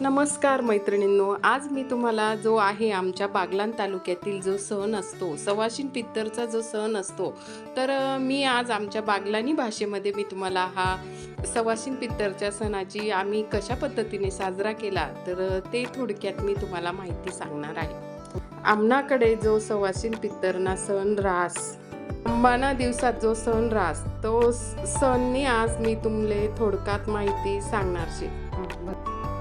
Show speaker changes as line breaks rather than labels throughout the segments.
नमस्कार मैत्रिणींनो आज मी तुम्हाला जो आहे आमच्या बागलान तालुक्यातील जो सण असतो सवाशिन पित्तरचा जो सण असतो तर मी आज आमच्या बागलानी भाषेमध्ये मी तुम्हाला हा सवाशिन पित्तरच्या सणाची आम्ही कशा पद्धतीने साजरा केला तर ते थोडक्यात मी तुम्हाला माहिती सांगणार आहे. आमनाकडे जो सवाशिन पित्तरना सण रास अंबाना दिवसात जो सण रास तो स- सणनी आज मी तुमले थोडक्यात माहिती सांगणार शे.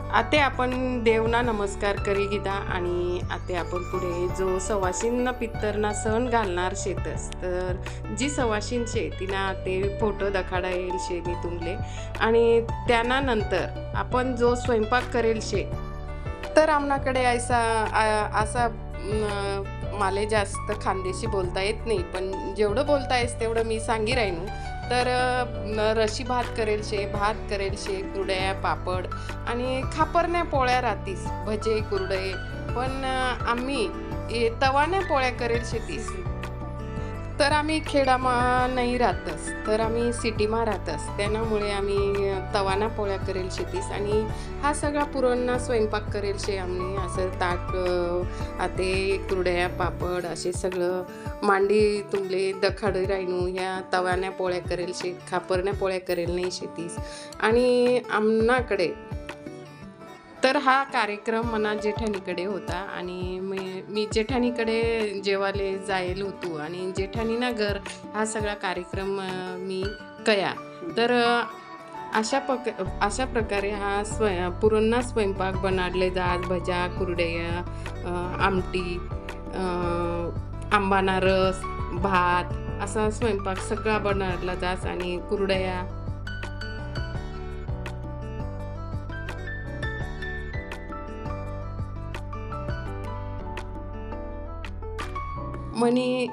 आते आपण देवना नमस्कार करी गिदा आणि आते आपण पुढे जो सवाशीन पित्तरना सण घालणार शेतस. तर जी सवाशीन शे तिना ते फोटो दखाडा येईल शे मी तुमले आणि त्यांना नंतर आपण जो स्वयंपाक करेल शे तर आमनाकडे ऐसा असा माले जास्त खानदेशी बोलता येत नाही पण जेवढं बोलता येस तेवढं मी सांगी राहीन तर रशी भात करेल शे भात करेल शे कुरड्या पापड आणि खापरण्या पोळ्या राहतीस भजे कुरडे. पण आम्ही तवाने तवाण्या पोळ्या करेल शेतीस तर आम्ही खेडामा नाही राहतस तर आम्ही सिटीमा राहतच. त्यामुळे आम्ही तवाना पोळ्या करेल शेतीस आणि हा सगळा पुरणना स्वयंपाक करेल शे आम्ही. असं ताट आते कुरड्या पापड असे सगळं मांडी तुंबले दखाड राहिणू ह्या तवान्या पोळ्या करेल शे खापरण्या पोळ्या करेल नाही शेतीस. आणि आमनाकडे तर हा कार्यक्रम मना जेठानीकडे होता आणि मी मी जेठानीकडे जेवाले जायला होतो आणि जेठानीना घर हा सगळा कार्यक्रम मी कया. तर अशा पक अशा प्रकारे हा स्वय पुरणना स्वयंपाक बनाडले जात भजा कुरडया आमटी आंबाना रस भात असा स्वयंपाक सगळा बनाडला जास आणि कुरडया मनी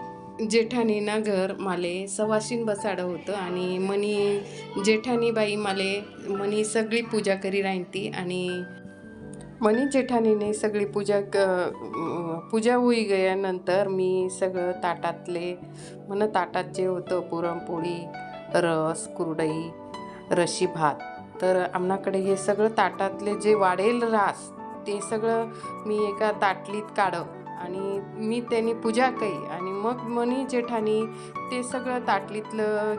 जेठानीना घर माले सवाशीन बसाडं होतं आणि मनी जेठानी बाई माले मनी सगळी पूजा करी राहती आणि मनी जेठानीने सगळी पूजा क पूजा होई गेल्यानंतर मी सगळं ताटातले मन ताटात जे होतं पुरणपोळी रस कुरडई रशी भात तर आमनाकडे हे सगळं ताटातले जे वाढेल रास ते सगळं मी एका ताटलीत काढव आणि मी त्यांनी पूजा कई आणि मग मनी जेठानी ते सगळं ताटलीतलं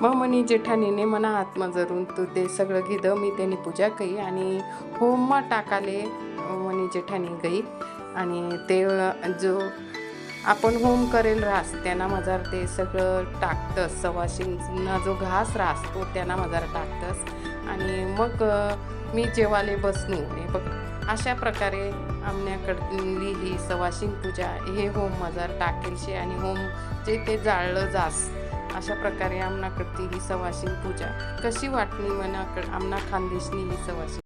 मग मनी जेठानीने मना आत्मा जरून तू ते सगळं घेदं मी त्यांनी पूजा कई आणि होममा टाकाले मनी जेठानी गई. आणि ते जो आपण होम करेल रास त्यांना मजार ते सगळं टाकतस. सवाशींना जो घास रास तो त्यांना मजार टाकतस. आणि मग मी जेवाले बसणू हे बघ अशा प्रकारे आमण्याकडली ही सवाशिंग पूजा हे होम मजार टाकेल आणि होम जे ते जाळलं जास अशा प्रकारे आमनाकडती ही सवाशिंग पूजा. कशी वाटली मनाकड आमना खानदेशनी ही सवाशिंग